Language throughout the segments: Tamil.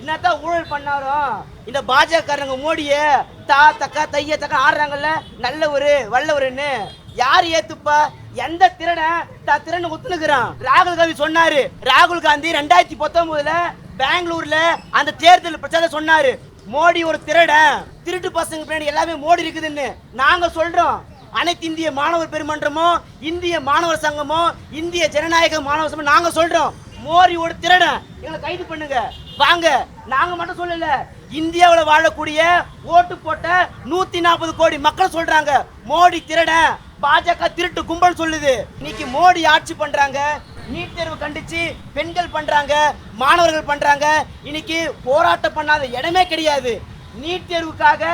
என்னத்தான் ஊழல் பண்ணாரோ இந்த பாஜகக்காரங்க மோடியே தா தக்கா தைய தக்கா ஆடுறாங்கல்ல நல்ல ஒரு வல்லவருன்னு யார் ஏத்துப்பா? எந்த திறனை தா திறனை ஒத்துனுக்குறான்? ராகுல் காந்தி சொன்னாரு. ராகுல் காந்தி ரெண்டாயிரத்தி பத்தொன்பதுல பெங்களூர்ல அந்த தேர்தல் பிரச்சாரம் சொன்னாரு. மோடி ஒரு திருடன் திருட்டு பசங்க பின்னாடி எல்லாமே மோடி இருக்குதுன்னு நாங்க சொல்றோம். அனைத்து இந்திய மாணவர் பெருமன்றமும் இந்திய மாணவர் சங்கமும் இந்திய ஜனநாயக மாணவர் சங்கம் நாங்க சொல்றோம். மோடி ஒரு திருடன். எங்களை கைது பண்ணுங்க. வாங்க நாங்க மட்டும் சொல்லல. இந்தியாவில் வாழக்கூடிய ஓட்டு போட்ட நூத்தி நாற்பது கோடி மக்கள் சொல்றாங்க மோடி திருட பாஜக திருட்டு கும்பல் சொல்லுது. இன்னைக்கு மோடி ஆட்சி பண்றாங்க நீட் தேர்வு கண்டிச்சு பெண்கள் பண்றாங்க மாணவர்கள் பண்றாங்க. இன்னைக்கு போராட்டம் பண்ணாத இடமே கிடையாது. நீட் தேர்வுக்காக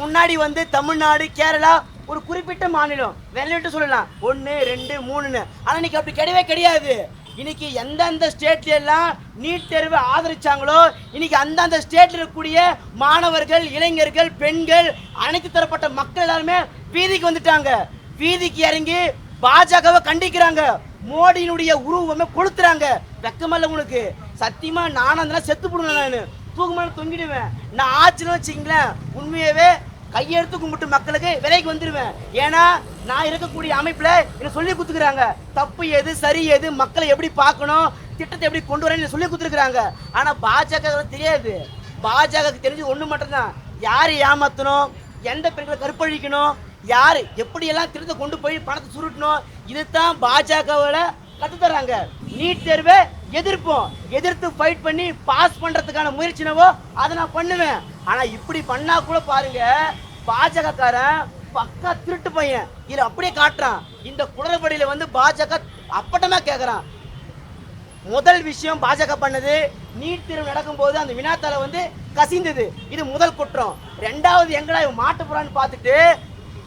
முன்னாடி வந்து தமிழ்நாடு கேரளா ஒரு குறிப்பிட்ட மாநிலம். வெள்ளிட்டு சொல்லலாம். ஒன்று ரெண்டு மூணுன்னு. ஆனால் இன்னைக்கு அப்படி கிடையவே கிடையாது. இன்னைக்கு எந்தெந்த ஸ்டேட்ல எல்லாம் நீட் தேர்வை ஆதரிச்சாங்களோ இன்னைக்கு அந்தந்த ஸ்டேட்ல இருக்கக்கூடிய மாணவர்கள் இளைஞர்கள் பெண்கள் அனைத்து தரப்பட்ட மக்கள் எல்லாருமே வீதிக்கு வந்துட்டாங்க. வீதிக்கு இறங்கி பாஜகவை கண்டிக்கிறாங்க. மோடியினுடைய உருவமே கொளுத்துறாங்க. வெக்கமல்ல உங்களுக்கு. சத்தியமா நானும் அதெல்லாம் செத்து போடுவேன் நான். தூக்கமான தொங்கிடுவேன். நான் ஆச்சுன்னு வச்சுங்களேன் உண்மையவே கையெடுத்து கும்பிட்டு மக்களுக்கு விலைக்கு வந்துடுவேன் ஏன்னா நான் இருக்கக்கூடிய அமைப்பில் எனக்கு சொல்லி கொடுத்துக்கிறாங்க. தப்பு எது சரி எது மக்களை எப்படி பார்க்கணும் திட்டத்தை எப்படி கொண்டு வரேன்னு சொல்லி கொடுத்துருக்காங்க ஆனால் பாஜக தெரியாது. பாஜகவுக்கு தெரிஞ்சு ஒன்று மட்டும்தான். யாரை ஏமாத்தணும் எந்த பெண்களை கற்பழிக்கணும் யார் எப்படியெல்லாம் திருத்த கொண்டு போய் பணத்தை சுருட்டணும் இதுதான் பாஜகவோட கத்து தர்றாங்க நீட் தேர்வை எதிர்ப்போம். எதிர்த்து ஃபைட் பண்ணி பாஸ் பண்ணுறதுக்கான முயற்சினவோ அதை நான் பண்ணுவேன். ஆனா இப்படி பண்ணா கூட பாருங்க பாஜகக்காரன் பக்கா திருட்டு பையன். இதுல அப்படியே காட்டுறான். இந்த குளறுபடியில வந்து பாஜக அப்பட்டமா கேக்குறான். முதல் விஷயம் பாஜக பண்ணது நீட் தேர்வு நடக்கும்போது அந்த வினாத்தால வந்து கசிந்தது. இது முதல் குற்றம். ரெண்டாவது எங்கடா இவன் மாட்டு பார்த்துட்டு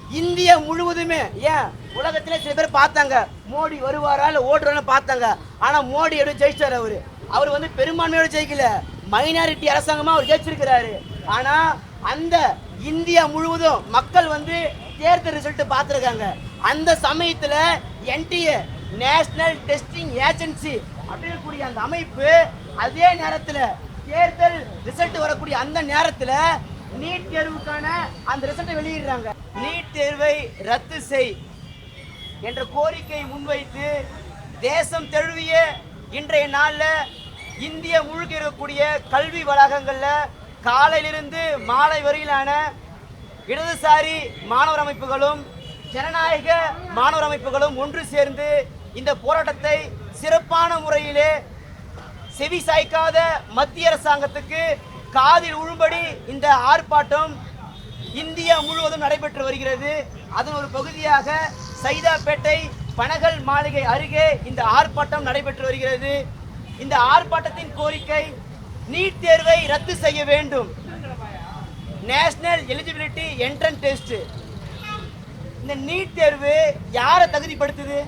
இந்தியா முழுவதுமே ஏன்? உலகத்திலே சில பேர் பார்த்தாங்க. மோடி வருவாரா இல்லை ஓடுறான்னு பார்த்தாங்க. ஆனா மோடி எடுத்து ஜெயிச்சார் அவரு. அவர் வந்து பெரும்பான்மையோட ஜெயிக்கல. மைனாரிட்டி அரசாங்கமா அவர் ஜெயிச்சிருக்கிறாரு. ஆனா அந்த இந்தியா முழுவதும் மக்கள் வந்து தேர்தல் ரிசல்ட் பார்த்துருக்காங்க. அந்த சமயத்துல என்டிஏ நேஷனல் டெஸ்டிங் ஏஜென்சி அப்படின்னு அந்த அமைப்பு அதே நேரத்துல தேர்தல் ரிசல்ட் வரக்கூடிய அந்த நேரத்துல நீட் தேர்வுக்கான அந்த ரிசல்ட்டை வெளியிடுறாங்க. நீட் தேர்வை ரத்து செய் என்ற கோரிக்கையை முன்வைத்து தேசம் தழுவிய இன்றைய நாளில் இந்திய முழுக்க இருக்கக்கூடிய கல்வி வளாகங்களில் காலையிலிருந்து மாலை வரையிலான இடதுசாரி மாணவர் அமைப்புகளும் ஜனநாயக மாணவர் அமைப்புகளும் ஒன்று சேர்ந்து இந்த போராட்டத்தை சிறப்பான முறையிலே செவி சாய்க்காத மத்திய அரசாங்கத்துக்கு காதில் உழும்படி இந்த ஆர்ப்பாட்டம் இந்தியா முழுவதும் நடைபெற்று வருகிறது. அதன் ஒரு பகுதியாக சைதாப்பேட்டை பனகல் மாளிகை அருகே இந்த ஆர்ப்பாட்டம் நடைபெற்று வருகிறது. இந்த ஆர்ப்பாட்டத்தின் கோரிக்கை நீட் தேர்வை ரத்து செய்ய வேண்டும். National eligibility entrance test. இந்த நீட் தேர்வு யாரை தகுதிப்படுத்துது?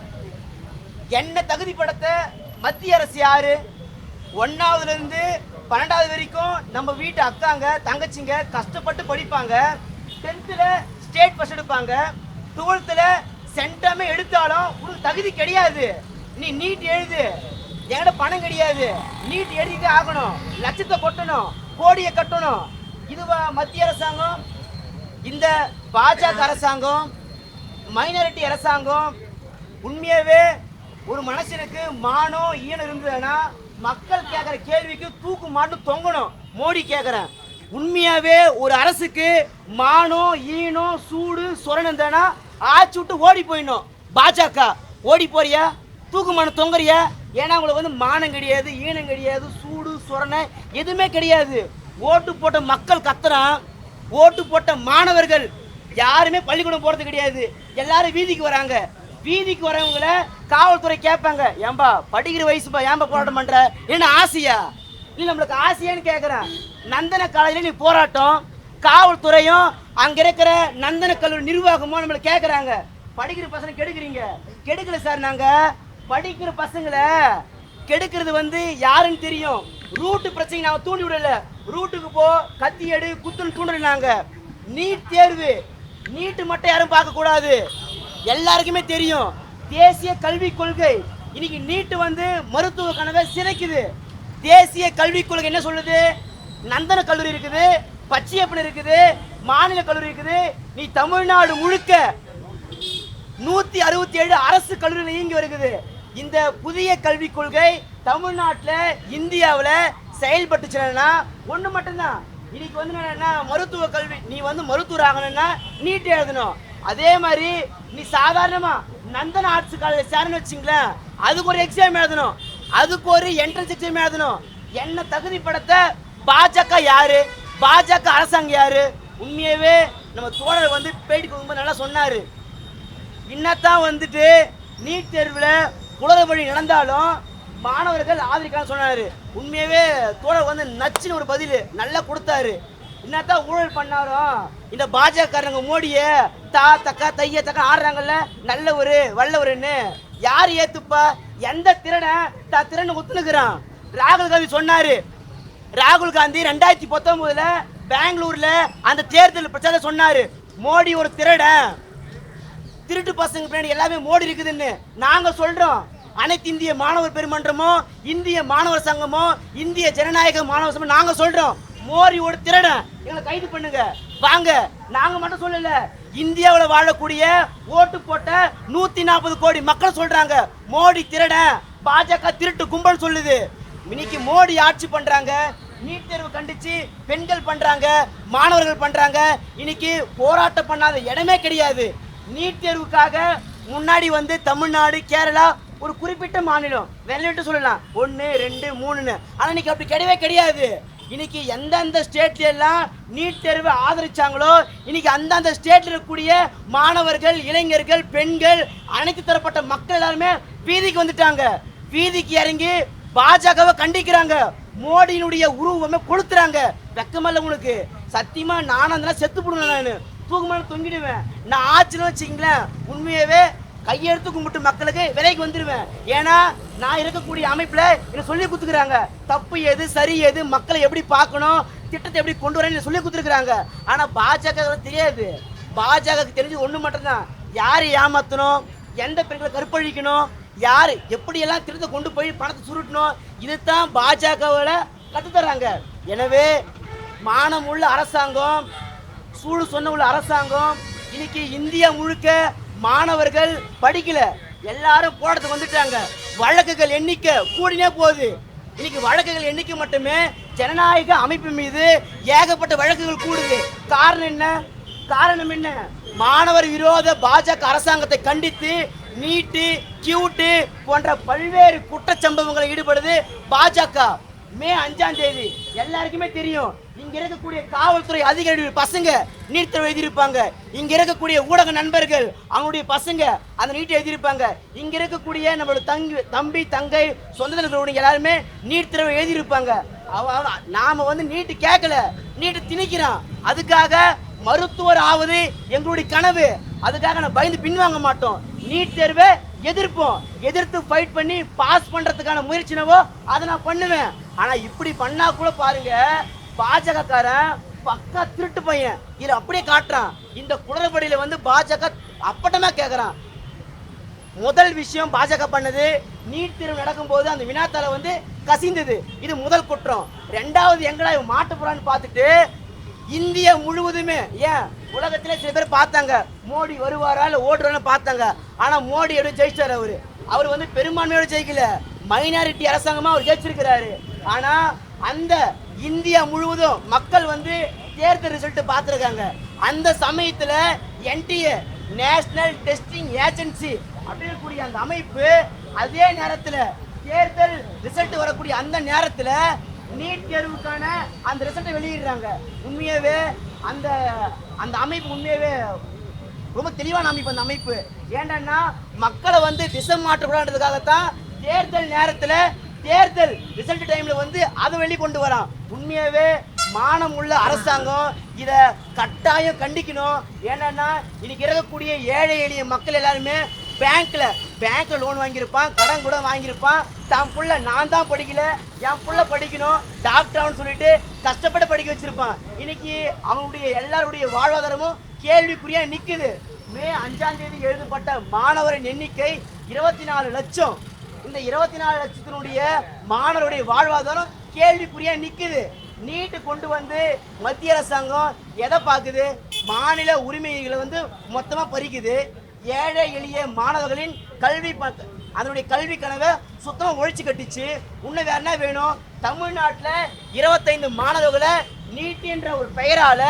என்ன தகுதிப்படுத்த மத்திய அரசு யாரு? ஒன்றாவதுலேருந்து பன்னெண்டாவது வரைக்கும் நம்ம வீட்டு அக்காங்க தங்கச்சிங்க கஷ்டப்பட்டு படிப்பாங்க. டென்த்தில் ஸ்டேட் ஃபஸ்ட் எடுப்பாங்க. டுவெல்த்தில் சென்டமே எடுத்தாலும் உனக்கு தகுதி கிடையாது. நீ நீட் எழுது. என்கிட்ட பணம் கிடையாது? நீட் எழுதிட்டு ஆகணும். லட்சத்தை கொட்டணும். கோடியை கட்டணும். இதுவா மத்திய அரசாங்கம்? இந்த பாஜக அரசாங்கம்? மைனாரிட்டி அரசாங்கம்? உண்மையாகவே ஒரு மனுஷனுக்கு மானம் ஈனம் இருந்ததுன்னா மக்கள் கேட்குற கேள்விக்கு தூக்கு மாட்டு தொங்கணும். மோடி கேட்குறேன் உண்மையாகவே ஒரு அரசுக்கு மானம் ஈனம் சூடு சொரணம் தானா ஆச்சு விட்டு ஓடி போயிடணும். பாஜக ஓடி போறியா? தூக்கு மானம் தொங்குறியா? ஏன்னா உங்களுக்கு வந்து மானம் கிடையாது ஈனம் கிடையாது சூடு சொரணை எதுவுமே கிடையாது. ஓட்டு போட்ட மக்கள் கத்துறான். ஓட்டு போட்ட மாணவர்கள் யாருமே பள்ளிக்கூடம் போகிறது கிடையாது. எல்லாரும் வீதிக்கு வராங்க. வீதிக்கு வரவங்கள காவல்துறை கேட்பாங்க. ஏன்பா படிக்கிற வயசுப்பா ஏன்பா போராட்டம் பண்ணுற என்ன ஆசையா? இல்லை நம்மளுக்கு ஆசையான்னு கேட்குறேன் நந்தன காலேஜில் நீ போராட்டம். காவல்துறையும் அங்கே இருக்கிற நந்தன கல்லூரி நிர்வாகமும் நம்மளை கேட்குறாங்க படிக்கிற பசங்க கெடுக்குறீங்க. கெடுக்கல சார் நாங்கள் படிக்கிற பசங்களை கெடுக்கிறது வந்து யாருன்னு தெரியும். ரூட்டு பிரச்சனை நாங்கள் தூண்டி விடல. ரூட்டுக்கு போ கத்தி எடு குத்துன்னு தூண்டுறாங்க. நீட் தேர்வு. நீட்டு மட்டும் யாரும் பார்க்கக்கூடாது எல்லாருக்குமே தெரியும். தேசிய கல்விக் கொள்கை. இன்னைக்கு நீட்டு வந்து மருத்துவ கனவை சிதைக்குது. தேசிய கல்விக் கொள்கை என்ன சொல்லுது? நந்தன கல்லூரி இருக்குது பச்சையப்பன் இருக்குது மாநில கல்லூரி இருக்குது. நீ தமிழ்நாடு முழுக்க நூற்றி அறுபத்தி ஏழு அரசு கல்லூரியில் இயங்கி வருகிறது. இந்த புதிய கல்விக் கொள்கை தமிழ்நாட்டில் இந்தியாவில் செயல்பட்டுச்சுன்னா ஒன்று மட்டும்தான். இன்னைக்கு வந்து என்னன்னா மருத்துவ கல்வி நீ வந்து மருத்துவர் ஆகணும்னா நீட் எழுதணும். அதே மாதிரி நீ சாதாரணமாக நந்தன ஆர்ட்ஸ் காலேஜ் சேரன்னு வச்சுங்களேன் அதுக்கு ஒரு எக்ஸாம் எழுதணும். அதுக்கு ஒரு என்ட்ரன்ஸ் எக்ஸாம் எழுதணும். என்ன படத்தை பாஜக யாரு? பாஜக அரசாங்கம் யாரு? உண்மையவே நம்ம தோழர் வந்து பேட்டி கொடுக்கும்போது நல்லா சொன்னார். இன்னத்தான் வந்துட்டு நீட் தேர்வில் குளறுபடி நடந்தாலும் மாணவர்கள் ஆதரிக்கலாம் சொன்னாரு. உண்மையவே தோழர் வந்து நச்சுன்னு ஒரு பதில் நல்லா கொடுத்தாரு. என்னத்தான் ஊழல் பண்ணாரோ இந்த பாஜகக்காரங்க மோடியை தா தக்கா தைய தக்கா ஆடுறாங்கல்ல நல்ல ஒரு வல்லவருன்னு யார் ஏத்துப்பா? எந்த திறனை தா திறனை ஒத்துனுக்குறான் ராகுல் காந்தி சொன்னாரு. ராகுல் காந்தி ரெண்டாயிரத்தி பத்தொன்பதுல பெங்களூர்ல அந்த தேர்தல் பிரச்சாரம் சொன்னாரு. மோடி ஒரு திருடன் திருட்டு பசங்க பின்னாடி எல்லாமே மோடி இருக்குதுன்னு நாங்க சொல்றோம். அனைத்து இந்திய மாணவர் பெருமன்றமோ இந்திய மாணவர் சங்கமோ இந்திய ஜனநாயக மாணவர் சங்கம் நாங்க சொல்றோம். மோடியோட ஒரு எங்களை கைது பண்ணுங்க. வாங்க. நாங்க மட்டும் சொல்லல. இந்தியாவில் வாழக்கூடிய ஓட்டு போட்ட நூத்தி நாற்பது கோடி மக்கள் சொல்றாங்க. மோடி திருட. பாஜக திருட்டு கும்பல் சொல்லுது. இன்னைக்கு மோடி ஆட்சி பண்றாங்க. நீட் தேர்வு கண்டிச்சு பெண்கள் பண்றாங்க மாணவர்கள் பண்றாங்க. இன்னைக்கு போராட்டம் பண்ணாத இடமே கிடையாது. நீட் தேர்வுக்காக முன்னாடி வந்து தமிழ்நாடு கேரளா ஒரு குறிப்பிட்ட மாநிலம். வெள்ளிட்டு சொல்லலாம். ஒன்று ரெண்டு மூணுன்னு. ஆனால் இன்னைக்கு அப்படி கிடையவே கிடையாது. இன்னைக்கு எந்தெந்த ஸ்டேட்ல எல்லாம் நீட் தேர்வை ஆதரிச்சாங்களோ இன்னைக்கு அந்தந்த ஸ்டேட்ல இருக்கக்கூடிய மாணவர்கள் இளைஞர்கள் பெண்கள் அனைத்து தரப்பட்ட மக்கள் எல்லாருமே வீதிக்கு வந்துட்டாங்க. வீதிக்கு இறங்கி பாஜகவை கண்டிக்கிறாங்க. மோடியினுடைய உருவமே கொளுத்துறாங்க. வெக்கமல்ல உங்களுக்கு. சத்தியமா நானும் அதெல்லாம் செத்து போடுவேன் நான். தூக்கமான தொங்கிடுவேன். நான் ஆச்சுன்னு வச்சுங்களேன் உண்மையாவே கையெடுத்து கும்பிட்டு மக்களுக்கு விலைக்கு வந்துடுவேன் ஏன்னா நான் இருக்கக்கூடிய அமைப்பில் எனக்கு சொல்லி கொடுத்துக்கிறாங்க. தப்பு எது சரி எது மக்களை எப்படி பார்க்கணும் திட்டத்தை எப்படி கொண்டு வரேன்னு சொல்லி கொடுத்துருக்காங்க ஆனால் பாஜக தெரியாது. பாஜகவுக்கு தெரிஞ்சு ஒன்று மட்டும்தான். யாரை ஏமாத்தணும் எந்த பெண்களை கற்பழிக்கணும் யார் எப்படியெல்லாம் திருத்த கொண்டு போய் பணத்தை சுருட்டணும் இதுதான் பாஜகவோட கற்றுத்தர்றாங்க எனவே மானம் உள்ள அரசாங்கம் சூடு சொன்ன உள்ள அரசாங்கம் இன்னைக்கு இந்தியா முழுக்க மாணவர்கள் படிக்கல. எல்லாரும் போராட்டத்துக்கு வந்துட்டாங்க. வழக்குகள் எண்ணிக்கை கூடினே போகுது. இன்னைக்கு வழக்குகள் எண்ணிக்கை மட்டுமே ஜனநாயக அமைப்பு மீது ஏகப்பட்ட வழக்குகள் கூடுது. காரணம் என்ன? காரணம் என்ன? மாணவர் விரோத பாஜக அரசாங்கத்தை கண்டித்து நீட்டு கியூட்டு போன்ற பல்வேறு குற்றச்சம்பவங்களை ஈடுபடுது பாஜக. மே அஞ்சாம் தேதி எல்லாருக்குமே தெரியும் இங்க இருக்கக்கூடிய காவல்துறை அதிகாரிகள் பசங்க நீட் தேர்வு எழுதியிருப்பாங்க. இங்க இருக்கக்கூடிய ஊடக நண்பர்கள் அவங்களுடைய பசங்க அந்த நீட்டை எழுதியிருப்பாங்க. இங்க இருக்கக்கூடிய நம்மளோட தங்கி தம்பி தங்கை சொந்தத்தினர்களுடைய எல்லாருமே நீட் தேர்வு எழுதியிருப்பாங்க. அவ நாம வந்து நீட்டு கேட்கல நீட்டு திணிக்கிறோம். அதுக்காக மருத்துவர் ஆவது எங்களுடைய கனவு. அதுக்காக நான் பயந்து பின்வாங்க மாட்டோம். நீட் தேர்வை எதிர்ப்போம். எதிர்த்து ஃபைட் பண்ணி பாஸ் பண்றதுக்கான முயற்சினவோ அதை நான் பண்ணுவேன். ஆனா இப்படி பண்ணா கூட பாருங்க பாஜகக்காரன் பக்கா திருட்டு பையன். இது அப்படியே காட்டுறான். இந்த குளறுபடியில வந்து பாஜக அப்பட்டமா கேக்குறான். முதல் விஷயம் பாஜக பண்ணது நீட் தேர்வு நடக்கும்போது அந்த வினாத்தாள வந்து கசிந்தது. இது முதல் குற்றம். ரெண்டாவது எங்கடா இவன் மாட்டுப்புறான்னு போறான்னு பார்த்துட்டு இந்தியா முழுவதுமே ஏன்? உலகத்திலே சில பேர் பார்த்தாங்க. மோடி வருவாரா இல்லை ஓடுறான்னு பார்த்தாங்க. ஆனா மோடி எப்படி ஜெயிச்சார் அவரு. அவர் வந்து பெரும்பான்மையோட ஜெயிக்கல. மைனாரிட்டி அரசாங்கமா அவர் ஜெயிச்சிருக்கிறாரு. ஆனா அந்த இந்தியா முழுவதும் மக்கள் வந்து தேர்தல் ரிசல்ட் பார்த்துருக்காங்க. அந்த சமயத்துல என்டிஏ நேஷனல் டெஸ்டிங் ஏஜென்சி அப்படின்னு அந்த அமைப்பு அதே நேரத்தில் தேர்தல் ரிசல்ட் வரக்கூடிய அந்த நேரத்தில் நீட் தேர்வுக்கான அந்த ரிசல்ட்டை வெளியிடுறாங்க. உண்மையாவே அந்த அந்த அமைப்பு உண்மையவே ரொம்ப தெளிவான அமைப்பு அந்த அமைப்பு. ஏன்னா மக்களை வந்து திசை மாற்றக்கூடாதுக்காகத்தான் தேர்தல் நேரத்தில் தேர்தல் ரிசல்ட் டைம்ல வந்து அதை வெளி கொண்டு வரான். உண்மையாவே மானம் உள்ள அரசாங்கம் இத கட்டாயம் கண்டிக்கணும். ஏன்னா இன்னைக்கு இருக்கக்கூடிய ஏழை எளிய மக்கள் எல்லாருமே பேங்க்ல பேங்க்ல லோன் வாங்கியிருப்பான் கடன் கூட வாங்கியிருப்பான். தான் புள்ள நான் தான் படிக்கல என் புள்ள படிக்கணும் டாக்டர் சொல்லிட்டு கஷ்டப்பட்டு படிக்க வச்சிருப்பான். இன்னைக்கு அவனுடைய எல்லாருடைய வாழ்வாதாரமும் கேள்விக்குறியா நிக்குது. மே அஞ்சாம் தேதி எழுதப்பட்ட மாணவரின் எண்ணிக்கை இருபத்தி நாலு லட்சம். இந்த இருபத்தி நாலு லட்சத்தினுடைய மாணவருடைய வாழ்வாதாரம் கேள்விக்குறியா நிக்குது. நீட்டு கொண்டு வந்து மத்திய அரசாங்கம் எதை பார்க்குது? மாநில உரிமைகளை வந்து மொத்தமாக பறிக்குது. ஏழை எளிய மாணவர்களின் கல்வி அதனுடைய கல்வி கனவை சுத்தமாக ஒழிச்சு கட்டிச்சு. இன்னும் வேற என்ன வேணும்? தமிழ்நாட்டில் இருபத்தைந்து மாணவர்களை நீட் என்ற ஒரு பெயரால்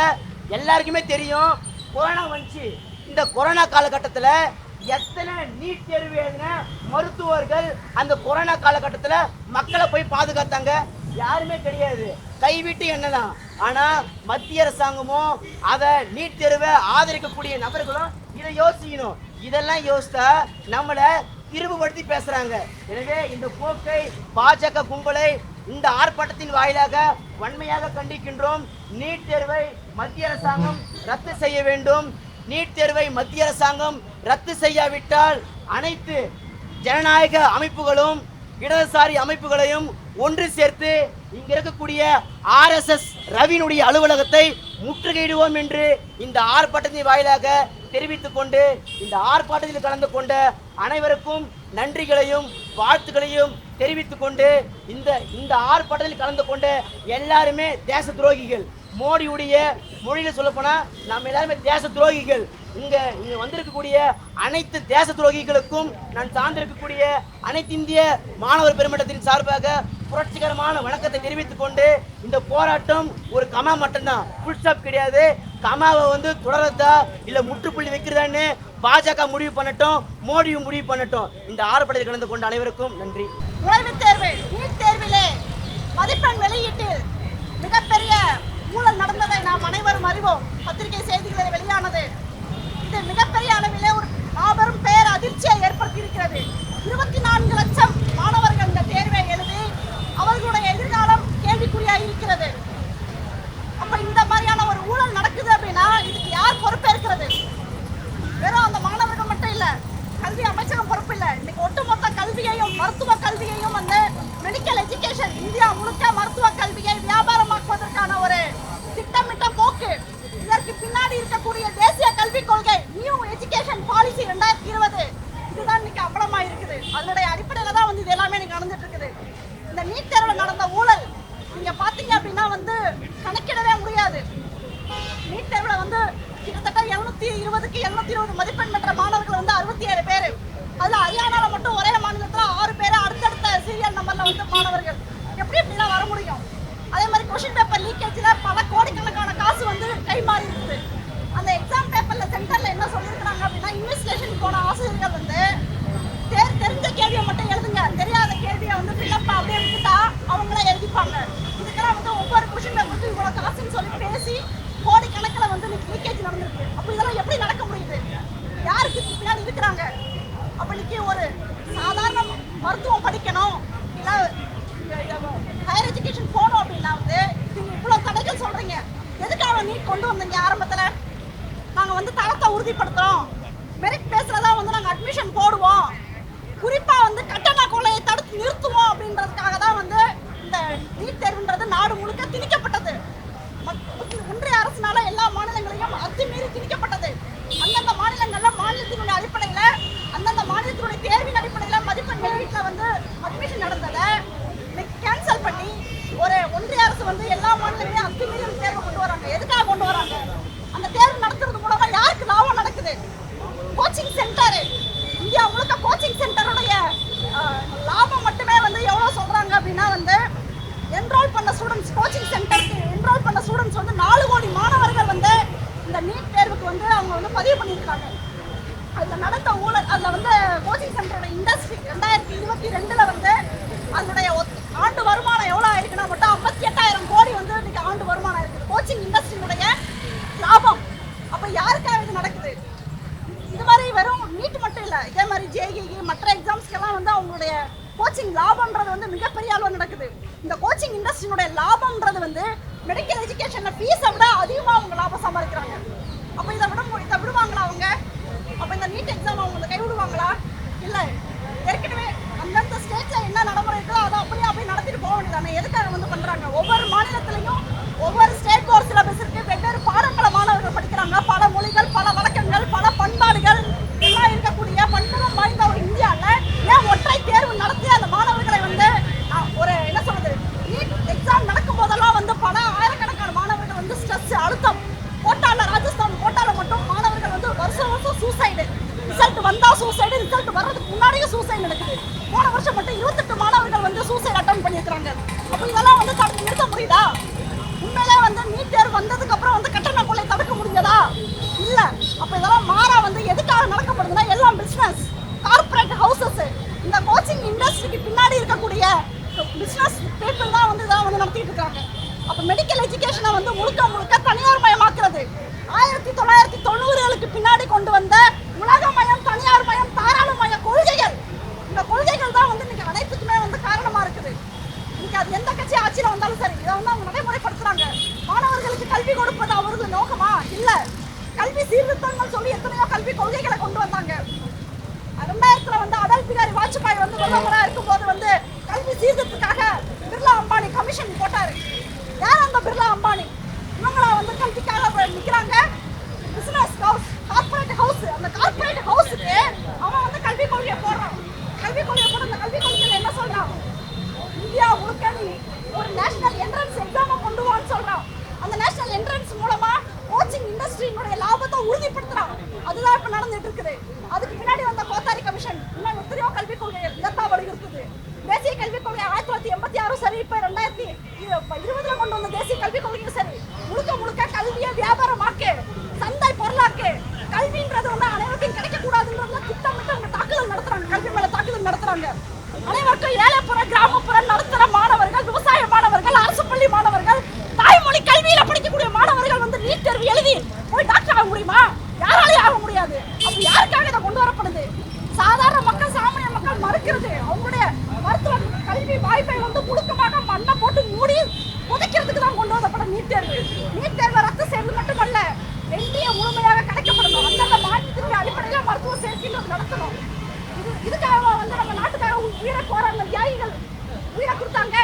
எல்லாருக்குமே தெரியும். கொரோனா வந்துச்சு. இந்த கொரோனா காலகட்டத்தில் எத்தனை நீட் தேர்வு எழுதின மருத்துவர்கள் அந்த கொரோனா காலகட்டத்தில் மக்களை போய் பாதுகாத்தாங்க? யாருமே கிடையாது. கைவிட்டு என்னதான் ஆனால் மத்திய அரசாங்கமும் அதை நீட் தேர்வை ஆதரிக்கக்கூடிய நபர்களும் இதை யோசிக்கணும். இதெல்லாம் யோசித்தா நம்மளை திரும்பப்படுத்தி பேசுறாங்க. எனவே இந்த போக்கை பாஜக கும்பலை இந்த ஆர்ப்பாட்டத்தின் வாயிலாக வன்மையாக கண்டிக்கின்றோம். நீட் தேர்வை மத்திய அரசாங்கம் ரத்து செய்ய வேண்டும். நீட் தேர்வை மத்திய அரசாங்கம் ரத்து செய்யாவிட்டால் அனைத்து ஜனநாயக அமைப்புகளும் இடதுசாரி அமைப்புகளையும் ஒன்று சேர்த்து இங்க இருக்கக்கூடிய ஆர்எஸ்எஸ் ரவினுடைய அலுவலகத்தை முற்றுகையிடுவோம் என்று இந்த ஆர்ப்பாட்டத்தின் வாயிலாக தெரிவித்துக் கொண்டு இந்த ஆர்ப்பாட்டத்தில் கலந்து கொண்ட அனைவருக்கும் நன்றிகளையும் வாழ்த்துக்களையும் தெரிவித்துக் கொண்டு இந்த இந்த ஆர்ப்பாட்டத்தில் கலந்து கொண்ட எல்லாருமே தேச துரோகிகள். மோடியுடைய மொழியில் சொல்லப்போனால் நம்ம எல்லாருமே தேச துரோகிகள். இங்கே இங்கே வந்திருக்கக்கூடிய அனைத்து தேச துரோகிகளுக்கும் நான் சார்ந்திருக்கக்கூடிய அனைத்து இந்திய மாணவர் பெருமட்டத்தின் சார்பாக புரட்சிகரமான வணக்கத்தை தெரிவித்துக் கொண்டு இந்த போராட்டம் ஒரு கமா மட்டும்தான். ஃபுல் ஸ்டாப் கிடையாது. கமாவை வந்து தொடரதா இல்லை முற்றுப்புள்ளி வைக்கிறதான்னு பாஜக முடிவு பண்ணட்டும் மோடியும் முடிவு பண்ணட்டும். இந்த ஆர்ப்பாட்டத்தில் கலந்து கொண்ட அனைவருக்கும் நன்றி. நுழைவுத் தேர்வு நீட் தேர்விலே மதிப்பெண் வெளியீட்டில் மிகப்பெரிய ஊழல் நடந்ததை நாம் அனைவரும் அறிவோம். பத்திரிகை செய்திகளில் வெளியானது. இது மிகப்பெரிய அளவிலே ஒரு மாபெரும் பெயர் அதிர்ச்சியை ஏற்படுத்தி இருக்கிறது இருபத்தி நான்கு லட்சம் மாணவர்கள் இந்த தேர்வை எழுதி அவர்களுடைய எதிர்காலம் கேள்விக்குறியாக இருக்கிறது. அப்ப இந்த மாதிரியான ஒரு ஊழல் நடக்குது அப்படின்னா இதுக்கு யார் பொறுப்பேற்கிறது வெறும் அந்த மாணவர்கள் மட்டும் இல்ல கல்வி அமைச்சகம் பொறுப்பு இல்லை. இன்னைக்கு ஒட்டுமொத்த கல்வியையும் மருத்துவ கல்வியையும் வந்து மெடிக்கல் எஜுகேஷன் இந்தியா முழுக்க மருத்துவ கல்வியை வியாபாரமாக்குவதற்கான ஒரு பின்னாடி இருக்கக்கூடிய தேசிய கல்விக் கொள்கை நியூ எஜுகேஷன் பாலிசி ரெண்டாயிரத்தி இருபது இதுதான் இன்னைக்கு அம்பலமா இருக்குது அதனுடைய அடிப்படையில தான் வந்து இது எல்லாமே இன்னைக்கு நடந்துட்டு இருக்குது இந்த நீட் தேர்வில் நடந்த ஊழல் நீங்க பாத்தீங்க அப்படின்னா வந்து கணக்கிடவே முடியாது நீட் தேர்வுல வந்து கிட்டத்தட்ட எழுநூத்தி இருபதுக்கு எழுநூத்தி இருபது மதிப்பெண் பெற்ற மாணவர்கள் வந்து அறுபத்தி ஏழு பேர் அதுல ஹரியானால மட்டும் ஒரே மாநிலத்துல ஆறு பேர் அடுத்தடுத்த சீரியல் நம்பர்ல வந்து மாணவர்கள் எப்படி இப்படிலாம் வர முடியும் அதே மாதிரி கொஸ்டின் பேப்பர் லீக்கேஜ்ல பல கோடிக்கணக்கான காசு வந்து கை மாறி இருக்குது அந்த எக்ஸாம் பேப்பர்ல சென்டர்ல என்ன சொல்லியிருக்காங்க அப்படின்னா இன்வெஸ்டிகேஷன் போன ஆசிரியர்கள் வந்து தெரி- தெரிஞ்ச கேள்வியை மட்டும் எழுதுங்க தெரியாத கேள்வியை வந்து ஃபில்அப் அப்படியே விட்டுட்டா அவங்களே எழுதிப்பாங்க இதுக்கெல்லாம் வந்து ஒவ்வொரு கொஸ்டின் பேப்பருக்கு இவ்வளவு காசுன்னு சொல்லி பேசி கோடிக்கணக்கில் வந்து இன்னைக்கு லீக்கேஜ் நடந்திருக்கு அப்போ இதெல்லாம் எப்படி நடக்க முடியுது யாருக்கு இதுக்கு பின்னாடி இருக்கிறாங்க அப்போ இன்னைக்கு ஒரு சாதாரண மருத்துவம் படிக்கணும் இல்லை ஹையர் எஜுகேஷன் போகணும் அப்படின்னா வந்து நீங்க இவ்வளவு தடைகள் சொல்றீங்க எதுக்காக நீட் கொண்டு வந்தீங்க ஆரம்பத்துல நாங்க வந்து தரத்தை உறுதிப்படுத்துறோம். மெரிட் பேஸ்ல வந்து நாங்கள் அட்மிஷன் போடுவோம். குறிப்பா வந்து கட்டண கொலையை தடுத்து நிறுத்துவோம் அப்படின்றதுக்காக தான் வந்து இந்த நீட் தேர்வுன்றது நாடு முழுக்க திணிக்கப்பட்டது. ஒன்றிய அரசுனால எல்லா மாநிலங்களையும் அத்துமீறி திணிக்கப்பட்டது. அந்தந்த மாநிலங்கள்ல மாநிலத்தினுடைய அடிப்படையில அந்தந்த மாநிலத்தினுடைய தேர்வின் அடிப்படையில மதிப்பெண் வெளியீட்டுல வந்து அட்மிஷன் நடந்ததை கேன்சல் பண்ணி ஒரு ஒன்றிய அரசு வந்து எல்லா மாநிலங்களையும் அத்துமீறி தேர்வு கொண்டு வராங்க. எதுக்காக கொண்டு வராங்க அந்த தேர்வு நடத்துறது மூலமா யாருக்கு லாபம் நடக்குது கோச்சிங் சென்டர் ஐயா முழுக்க கோச்சிங் சென்டருடைய லாபம் மட்டுமே வந்து எவ்வளோ சொல்கிறாங்க அப்படின்னா வந்து என்ரோல் பண்ண ஸ்டூடெண்ட்ஸ் கோச்சிங் சென்டருக்கு என்ரோல் பண்ண ஸ்டூடெண்ட்ஸ் வந்து நாலு கோடி மாணவர்கள் வந்து இந்த நீட் தேர்வுக்கு வந்து அவங்க வந்து பதிவு பண்ணியிருக்காங்க. அதில் நடந்த ஊழல் அதில் வந்து கோச்சிங் சென்டரோட இண்டஸ்ட்ரி ரெண்டாயிரத்தி இருபத்தி ரெண்டில் வந்து அதனுடைய ஆண்டு வருமானம் எவ்வளோ ஆயிருக்குன்னா மட்டும் ஐம்பத்தி எட்டாயிரம் கோடி வந்து இன்னைக்கு ஆண்டு வருமானம் இருக்குது கோச்சிங் இண்டஸ்ட்ரியினுடைய லாபம். அப்போ யாருக்காக இது நடக்குது இது மாதிரி வெறும் நீட் மட்டும் இல்லை இதே மாதிரி ஜேஇஇ மற்ற எக்ஸாம்ஸ்க்கெல்லாம் வந்து அவங்களுடைய கோச்சிங் லாபம்ன்றது வந்து மிகப்பெரிய அளவு நடக்குது. இந்த கோச்சிங் இண்டஸ்ட்ரியினுடைய லாபம்ன்றது வந்து மெடிக்கல் எஜுகேஷனில் ஃபீஸை விட அதிகமாக அவங்க லாபம் சம்பாதிக்கிறாங்க. அப்போ இதை விட இதை விடுவாங்களா அவங்க? அப்போ இந்த நீட் எக்ஸாம் அவங்க கை விடுவாங்களா? இல்லை ஏற்கனவே அந்தந்த ஸ்டேட்ல என்ன நடைமுறை இருக்கோ அதை அப்படியே அப்படியே நடத்திட்டு போக வேண்டியதானே எதுக்காக வந்து பண்றாங்க? ஒவ்வொரு மாநிலத்துலையும் ஒவ்வொரு ஸ்டேட் ஒரு சிலபஸ் அப்போ இதெல்லாம் வந்து நிறுத்த முடியுதா? உண்மையிலே வந்து நீட் தேர்வு வந்ததுக்கப்புறம் வந்து கட்டண கொலை தடுக்க முடிஞ்சதா? இல்லை. அப்போ இதெல்லாம் மாறா வந்து எதுக்காக நடக்கப்படுதுன்னா எல்லாம் பிஸ்னஸ் கார்பரேட் ஹவுசஸ் இந்த கோச்சிங் இண்டஸ்ட்ரிக்கு பின்னாடி இருக்கக்கூடிய பிஸ்னஸ் பீப்புள் தான் வந்து இதான் வந்து நடத்திட்டு இருக்காங்க. அப்போ மெடிக்கல் எஜுகேஷனை வந்து முழுக்க முழுக்க தனியார் மயமாக்குறது. ஆயிரத்தி தொள்ளாயிரத்தி தொண்ணூறுகளுக்கு பின்னாடி கொண்டு வந்த உலகமயம் தனியார் மயம் தாரா ஆட்சியில் வந்தாலும் சரி இதை வந்து அவங்க நடைமுறைப்படுத்துறாங்க. மாணவர்களுக்கு கல்வி கொடுப்பது அவர்கள் நோக்கமா? இல்லை கல்வி சீர்திருத்தங்கள் சொல்லி எத்தனையோ கல்வி கொள்கைகளை கொண்டு வந்தாங்க. ரெண்டாயிரத்துல வந்து அடல் பிகாரி வாஜ்பாய் வந்து பிரதமரா இருக்கும்போது வந்து கல்வி சீர்திருத்தத்துக்காக பிர்லா அம்பானி கமிஷன் போட்டாரு யார் அந்த பிர்லா அம்பானி இவங்களா வந்து கல்விக்காக நிக்கிறாங்க பிசினஸ் ஹவுஸ் கார்ப்பரேட் ஹவுஸ் அந்த கார்ப்பரேட் ஹவுஸுக்கு அவன் வந்து கல்வி கொள்கையை போடுறான் கல்வி கொள்கையை போட்டு அந்த கல்வி கொள்கையில என்ன சொல்றான் இந்தியா முழுக்க நீ ஒரு நேஷனல் என்ட்ரன்ஸ் எக்ஸாமை கொண்டு வான்னு சொல்றான் அந்த நேஷனல் என்ட்ரன்ஸ் மூலமா கோச்சிங் இண்டஸ்ட்ரியினுடைய லாபத்தை உறுதிப்படுத்துறான் அதுதான் இப்ப நடந்துட்டு இருக்குது அதுக்கு பின்னாடி வந்த கோத்தாரி கமிஷன் இன்னும் எத்தனையோ கல்விக் கொள்கைகள் இதைத்தான் வலியுறுத்துது தேசிய கல்விக் கொள்கை ஆயிரத்தி தொள்ளாயிரத்தி எண்பத்தி ஆறும் சரி இப்ப ரெண்டாயிரத்தி இ- இப்ப இருபதுல கொண்டு வந்த தேசிய கல்விக் கொள்கையும் சரி முழுக்க முழுக்க கல்வியை வியாபாரமாக்கு சந்தை பொருளாக்கு கல்வின்றது வந்து அனைவருக்கும் கிடைக்க கூடாதுன்றதுல திட்டமிட்டு அவங்க தாக்குதல் நடத்துறாங்க கல்வி மேல தாக்குதல் நடத்துறாங்க அனைவருக்கும் ஏழைப்புற கிராமப்புற நடுத்தர மாணவர்கள் விவசாய மாணவர்கள் அரசு பள்ளி மாணவர்கள் தாய்மொழி கல்வியில படிக்கக்கூடிய மாணவர்கள் வந்து நீட் தேர்வு எழுதி போய் டாக்டர் ஆக முடியுமா யாராலையும் ஆக முடியாது அப்ப யாருக்காக இதை கொண்டு வரப்படுது சாதாரண மக்கள் சாமானிய மக்கள் மறுக்கிறது அவங்களுடைய மருத்துவ கல்வி வாய்ப்பை வந்து முழுக்கமாக மண்ணை போட்டு மூடி புதைக்கிறதுக்கு தான் கொண்டு வரப்பட்ட நீட் தேர்வு நீட் தேர்வை ரத்து செய்வது மட்டுமல்ல என்டிஏ முழுமையாக கிடைக்கப்படணும் அந்தந்த மாநிலத்தினுடைய அடிப்படையில் மருத்துவ சேர்க்கையில் நடத்தணும் இது இதுக்காக வந்து நம்ம நாட்டுக்காக உ- உயிரை போராடின தியாகிகள் உயிரை கொடுத்தாங்க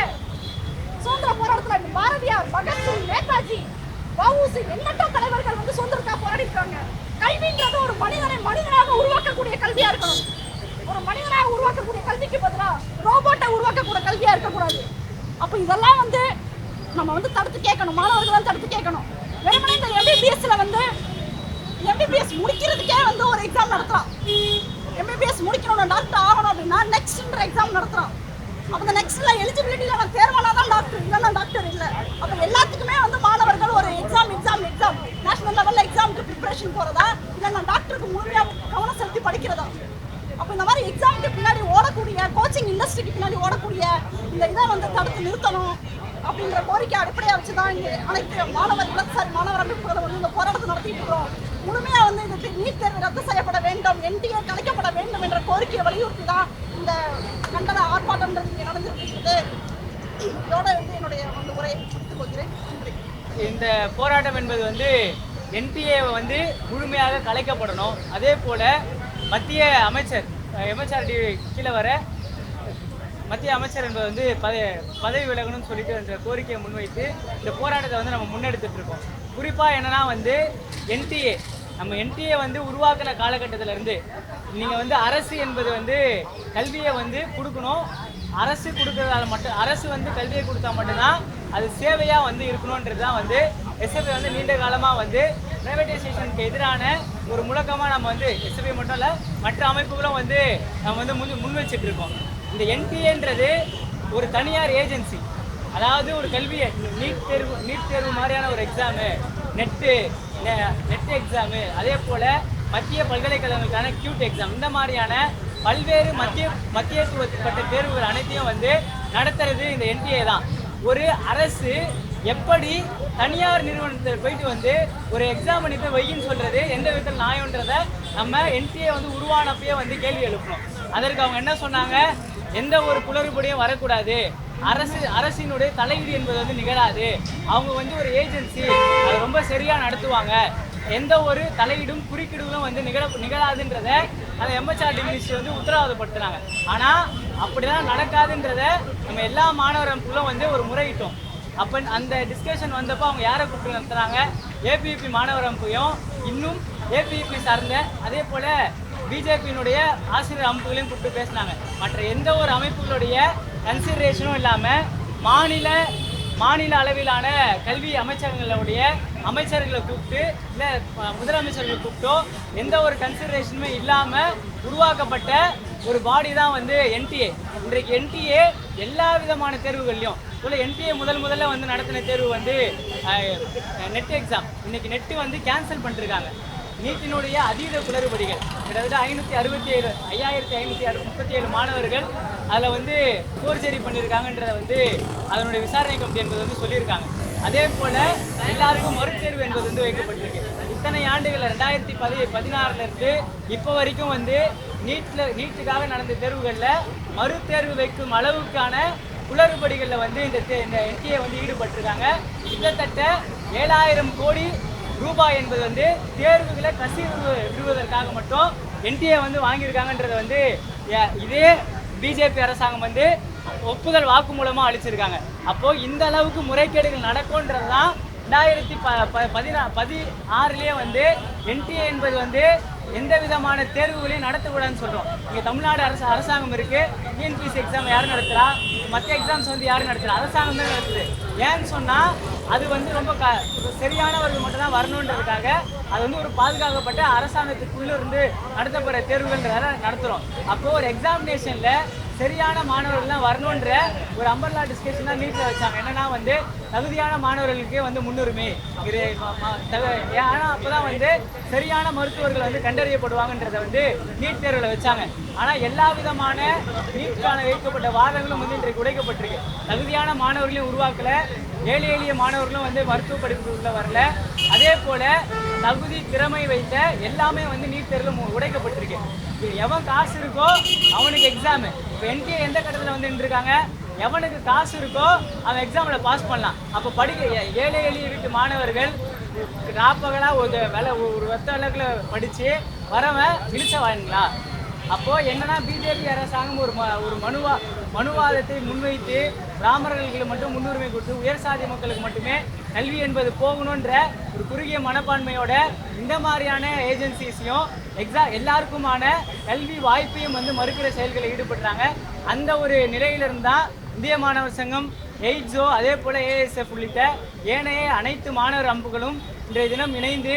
சுதந்திர போராட்டத்துல பாரதியார் பகத்சிங் நேதாஜி வஉசி எண்ணற்ற தலைவர்கள் வந்து சுதந்திரத்துக்காக போராடி இருக்காங்க கல்வின்றது ஒரு மனிதனை மனிதனாக உருவாக்கக்கூடிய கல்வியா இருக்கணும் ஒரு மனிதனாக உருவாக்கக்கூடிய கல்விக்கு பதிலா ரோபோட்டை உருவாக்கக்கூடிய கல்வியா இருக்கக்கூடாது அப்ப இதெல்லாம் வந்து நம்ம வந்து தடுத்து கேட்கணும். மாணவர்கள் தான் தடுத்து கேட்கணும். வெறுமனே இந்த எம்பிபிஎஸ்ல வந்து எம்பிபிஎஸ் முடிக்கிறதுக்கே வந்து ஒரு எக்ஸாம் நடத்துகிறான் எம்பிபிஎஸ் முடிக்கணும் டாக்டர் ஆகணும் அப்படின்னா நெக்ஸ்ட்ன்ற எக்ஸாம் நடத்துறான் அப்ப இந்த நெக்ஸ்ட்ல எலிஜிபிலிட்டில நான் தேர்வானா தான் டாக்டர் இல்லைன்னா டாக்டர் இல்லை. அப்ப எல்லாத்துக்குமே வந்து மாணவர்கள் ஒரு எக்ஸாம் எக்ஸாம் எக்ஸாம் நேஷனல் லெவல்ல எக்ஸாமுக்கு ப்ரிப்பரேஷன் போறதா இல்லை நான் டாக்டருக்கு முழுமையாக கவனம் செலுத்தி படிக்கிறதா? அப்போ இந்த மாதிரி எக்ஸாமுக்கு பின்னாடி ஓடக்கூடிய கோச்சிங் இண்டஸ்ட்ரிக்கு பின்னாடி ஓடக்கூடிய இந்த இதை வந்து தடுத்து நிறுத்தணும் அப்படிங்கிற கோரிக்கை அடிப்படையாக வச்சு தான் இங்கே அனைத்து மாணவர் இடதுசாரி மாணவர் அமைப்புகளை வந்து இந்த போராட்டத்தை நடத்திட்டு இருக்கிறோம். முழுமையாக வந்து இந்த நீட் தேர்வு ரத்து செய்யப்பட வேண்டும் என்டிஏ கலைக்கப்பட வேண்டும் என்ற கோரிக்கையை வலியுறுத்தி தான் இந்த கண்டன ஆர்ப்பாட்டம்ன்றது இங்கே நடந்துருக்கிறது இதோட வந்து என்னுடைய வந்து உரையை முடித்துக் கொள்கிறேன். இந்த போராட்டம் என்பது வந்து என்டிஏ வந்து முழுமையாக கலைக்கப்படணும். அதே போல மத்திய அமைச்சர் எம்எச்ஆர்டி கீழே வர மத்திய அமைச்சர் என்பது வந்து பத பதவி விலகணும்னு சொல்லிட்டு அந்த கோரிக்கையை முன்வைத்து இந்த போராட்டத்தை வந்து நம்ம முன்னெடுத்துட்டு இருக்கோம். குறிப்பாக என்னன்னா வந்து என்டிஏ நம்ம என்டிஏ வந்து உருவாக்கின காலகட்டத்திலேருந்து நீங்கள் வந்து அரசு என்பது வந்து கல்வியை வந்து கொடுக்கணும். அரசு கொடுக்கறதால மட்டும் அரசு வந்து கல்வியை கொடுத்தா மட்டும்தான் அது சேவையாக வந்து இருக்கணுன்றது தான் வந்து எஸ்எஃப்ஐ வந்து நீண்ட காலமாக வந்து பிரைவேட்டைசேஷனுக்கு எதிரான ஒரு முழக்கமாக நம்ம வந்து எஸ்எபி மட்டும் இல்லை மற்ற அமைப்புகளும் வந்து நம்ம வந்து முன் முன் வச்சுட்டு இருக்கோம் இந்த என்பிஏன்றது ஒரு தனியார் ஏஜென்சி அதாவது ஒரு கல்வியை நீட் தேர்வு நீட் தேர்வு மாதிரியான ஒரு எக்ஸாமு நெட்டு நெட் எக்ஸாமு அதே போல் மத்திய பல்கலைக்கழகங்களுக்கான கியூட் எக்ஸாம் இந்த மாதிரியான பல்வேறு மத்திய மத்தியத்துவப்பட்ட தேர்வுகள் அனைத்தையும் வந்து நடத்துறது இந்த என்டிஏ தான். ஒரு அரசு எப்படி தனியார் நிறுவனத்தில் போயிட்டு வந்து ஒரு எக்ஸாம் எடுத்து வையின்னு சொல்றது எந்த விதத்தில் நியாயன்றதை நம்ம என்சிஏ வந்து உருவானப்பயே வந்து கேள்வி எழுப்பணும் அதற்கு அவங்க என்ன சொன்னாங்க? எந்த ஒரு குளறுபடியும் வரக்கூடாது. அரசு அரசினுடைய தலையீடு என்பது வந்து நிகழாது. அவங்க வந்து ஒரு ஏஜென்சி அதை ரொம்ப சரியா நடத்துவாங்க. எந்த ஒரு தலையீடும் குறுக்கீடுகளும் வந்து நிகழ நிகழாதுன்றத அந்த எம்எச்ஆர் மினிஸ்ட்ரி வந்து உத்தரவாதப்படுத்துனாங்க. ஆனால் அப்படிதான் நடக்காதுன்றத நம்ம எல்லா மாணவர் வந்து ஒரு முறையிட்டோம். அப்போ அந்த டிஸ்கஷன் வந்தப்போ அவங்க யாரை கூப்பிட்டு நடத்துறாங்க? ஏபிஇபி மாணவர் அமைப்பையும் இன்னும் ஏபிஇபி சார்ந்த அதே போல் பிஜேபியினுடைய ஆசிரியர் அமைப்புகளையும் கூப்பிட்டு பேசினாங்க. மற்ற எந்த ஒரு அமைப்புகளுடைய கன்சிடரேஷனும் இல்லாமல் மாநில மாநில அளவிலான கல்வி அமைச்சகங்களுடைய அமைச்சர்களை கூப்பிட்டு இல்லை முதலமைச்சர்களை கூப்பிட்டோ எந்த ஒரு கன்சிடரேஷனுமே இல்லாமல் உருவாக்கப்பட்ட ஒரு பாடி தான் வந்து என்டிஏ இன்றைக்கு என்டிஏ எல்லா விதமான தேர்வுகள்லையும் இல்லை என்டிஏ முதல் முதல்ல வந்து நடத்தின தேர்வு வந்து நெட் எக்ஸாம் இன்னைக்கு நெட்டு வந்து கேன்சல் பண்ணிருக்காங்க. நீட்டினுடைய அதீத குளறுபடிகள் கிட்டத்தட்ட ஐநூற்றி அறுபத்தி ஏழு ஐயாயிரத்தி ஐநூற்றி அறு முப்பத்தி ஏழு மாணவர்கள் அதில் வந்து போர்ஜரி பண்ணியிருக்காங்கன்றத வந்து அதனுடைய விசாரணை கமிட்டி என்பது வந்து சொல்லியிருக்காங்க. அதே போல் எல்லாருக்கும் மறுதேர்வு என்பது வந்து வைக்கப்பட்டிருக்கு. இத்தனை ஆண்டுகள் ரெண்டாயிரத்தி பதி பதினாறுலேருந்து இப்போ வரைக்கும் வந்து நீட்டில் நீட்டுக்காக நடந்த தேர்வுகளில் மறுதேர்வு வைக்கும் அளவுக்கான குளறுபடிகளில் வந்து இந்த தே- இந்த என்டிஏ வந்து ஈடுபட்டிருக்காங்க. கிட்டத்தட்ட ஏழாயிரம் கோடி ரூபாய் என்பது வந்து தேர்வுகளை கசிவு விடுவதற்காக மட்டும் என்டிஏ வந்து வாங்கியிருக்காங்கன்றத வந்து இதே பிஜேபி அரசாங்கம் வந்து ஒப்புதல் வாக்கு மூலமாக அளிச்சிருக்காங்க. அப்போ இந்த அளவுக்கு முறைகேடுகள் நடக்கும்ன்றது தான் ரெண்டாயிரத்தி ப பதினா பதி ஆறுலேயே வந்து என்டிஏ என்பது வந்து எந்த விதமான தேர்வுகளையும் நடத்தக்கூடாதுன்னு சொல்கிறோம் இங்கே தமிழ்நாடு அரசு அரசாங்கம் இருக்குது டிஎன்பிஎஸ்சி எக்ஸாம் யார் நடத்துகிறா மற்ற எக்ஸாம்ஸ் வந்து யாரும் நடத்தல. அரசாங்கம் தான் நடத்துது. ஏன்னு சொன்னா அது வந்து ரொம்ப க சரியானவர்கள் மட்டும்தான் வரணுன்றதுக்காக அது வந்து ஒரு பாதுகாக்கப்பட்ட அரசாங்கத்துக்குள்ளே இருந்து நடத்தப்படுற தேர்வுகள் நடத்துகிறோம் அப்போது ஒரு எக்ஸாமினேஷன்ல சரியான மாணவர்கள்லாம் வரணுன்ற ஒரு அம்பர்லா டிஸ்கஷன் தான் நீட்டில் வச்சாங்க. என்னன்னா வந்து தகுதியான மாணவர்களுக்கு வந்து முன்னுரிமை. இது ம- ம- தகு- அப்பதான் வந்து சரியான மருத்துவர்கள் வந்து கண்டறியப்படுவாங்கன்றத வந்து நீட் தேர்வில் வச்சாங்க. ஆனா எல்லா விதமான நீட்டுக்கான வைக்கப்பட்ட வாதங்களும் வந்து இன்றைக்கு உடைக்கப்பட்டிருக்கு. தகுதியான மாணவர்களையும் உருவாக்கல. ஏழை எளிய மாணவர்களும் வந்து மருத்துவ படிப்புக்குள்ள வரல. அதே போல தகுதி திறமை வைத்த எல்லாமே வந்து நீட் தேர்வில் உடைக்கப்பட்டிருக்கு. எவன் காசு இருக்கோ அவனுக்கு எக்ஸாமு இப்போ என்கே எந்த கட்டத்தில் வந்து நின்றுருக்காங்க? எவனுக்கு காசு இருக்கோ அவன் எக்ஸாமில் பாஸ் பண்ணலாம். அப்போ படிக்க ஏழை எளிய வீட்டு மாணவர்கள் ராப்பகலாக ஒரு வில ஒரு ஒத்த அளவுக்குள்ள படித்து வரவன் இழிச்சவாங்களா அப்போ என்னன்னா பிஜேபி அரசாங்கம் ஒரு ம- ஒரு மனுவா மனுவாதத்தை முன்வைத்து பிராமணர்களுக்கு மட்டும் முன்னுரிமை கொடுத்து உயர் சாதி மக்களுக்கு மட்டுமே கல்வி என்பது போகணுன்ற ஒரு குறுகிய மனப்பான்மையோட இந்த மாதிரியான ஏஜென்சிஸையும் எக்ஸா எல்லாருக்குமான கல்வி வாய்ப்பையும் வந்து மறுக்கிற செயல்களில் ஈடுபடுறாங்க. அந்த ஒரு நிலையிலிருந்து தான் இந்திய மாணவர் சங்கம் எய்ட்ஸோ அதே போல் ஏஎஸ்எஃப் உள்ளிட்ட ஏனைய அனைத்து மாணவர் அம்புகளும் இன்றைய தினம் இணைந்து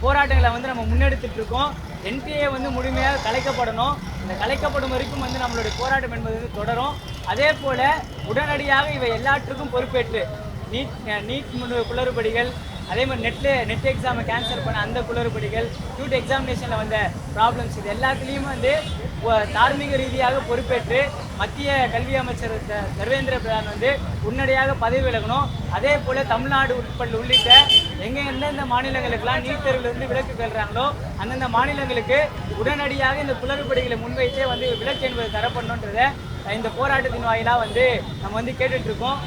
போராட்டங்களை வந்து நம்ம முன்னெடுத்துட்டு இருக்கோம். என்டிஏ வந்து முழுமையாக கலைக்கப்படணும். இந்த கலைக்கப்படும் வரைக்கும் வந்து நம்மளுடைய போராட்டம் என்பது வந்து தொடரும். அதே போல் உடனடியாக இவை எல்லாற்றுக்கும் பொறுப்பேற்று நீட் நீட் முன்னு குளறுபடிகள் அதே மாதிரி நெட்டு நெட் எக்ஸாமை கேன்சல் பண்ண அந்த குளறுபடிகள் டியூட் எக்ஸாமினேஷனில் வந்த ப்ராப்ளம்ஸ் இது எல்லாத்துலேயும் வந்து தார்மீக ரீதியாக பொறுப்பேற்று மத்திய கல்வி அமைச்சர் சர்வேந்திர பிரதான் வந்து உடனடியாக பதவி விலகணும். அதே போல தமிழ்நாடு உட்பட உள்ளிட்ட எங்க எந்தெந்த மாநிலங்களுக்கெல்லாம் நீட் தேர்விலிருந்து விலக்கு பெறுறாங்களோ அந்தந்த மாநிலங்களுக்கு உடனடியாக இந்த குளறுபடிகளை முன்வைத்தே வந்து விலக்கு என்பது தரப்படணுன்றதை இந்த போராட்டத்தின் வாயிலாக வந்து நம்ம வந்து கேட்டுட்ருக்கோம்